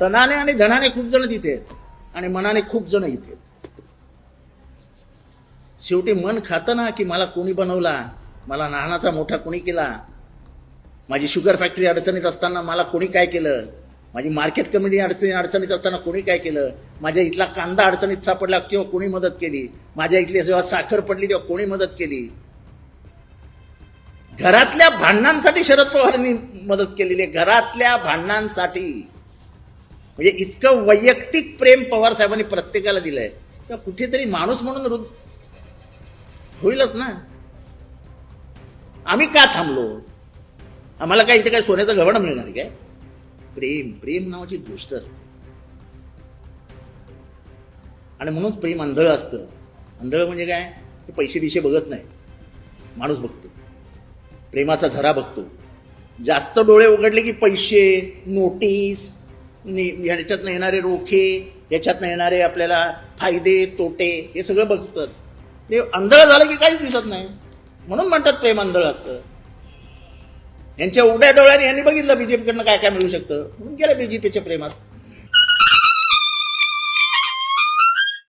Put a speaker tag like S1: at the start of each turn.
S1: तनाने आणि धनाने खूप जण तिथे आहेत. आणि मनाने खूप जण इथे आहेत. शेवटी मन खातं ना की मला कोणी बनवला मला नानाचा मोठा कोणी केला माझी शुगर फॅक्टरी अडचणीत असताना मला कोणी काय केलं माझी मार्केट कमिटी अडचणी अडचणीत असताना कोणी काय केलं माझ्या इथला कांदा अडचणीत सापडला किंवा कोणी मदत केली माझ्या इथली जेव्हा साखर पडली तेव्हा कोणी मदत केली. घरातल्या भांडणांसाठी शरद पवारांनी मदत केलेली आहे. घरातल्या भांडणांसाठी. म्हणजे इतकं वैयक्तिक प्रेम पवार साहेबांनी प्रत्येकाला दिलंय. तर कुठेतरी माणूस म्हणून हृद- होईलच ना. आम्ही का थांबलो? आम्हाला काय इथे काय सोन्याचं घवण मिळणार आहे काय? प्रेम प्रेम नावाची गोष्ट असते. आणि म्हणूनच प्रेम अंधळ असतं. अंधळ म्हणजे काय? ते पैसे बिशे बघत नाही. माणूस बघतो. प्रेमाचा झरा बघतो. जास्त डोळे उघडले की पैसे नोटीस नि- ह्याच्यातनं येणारे रोखे याच्यातनं येणारे आपल्याला फायदे तोटे हे सगळं बघतात. ते अंधळ झालं की काहीच दिसत नाही. म्हणून म्हणतात प्रेम अंधळ असतं. यांच्या उड्या डोळ्याने यांनी बघितलं बीजेपीकडनं काय काय मिळू शकतं. म्हणून गेलं बीजेपीच्या प्रेमात.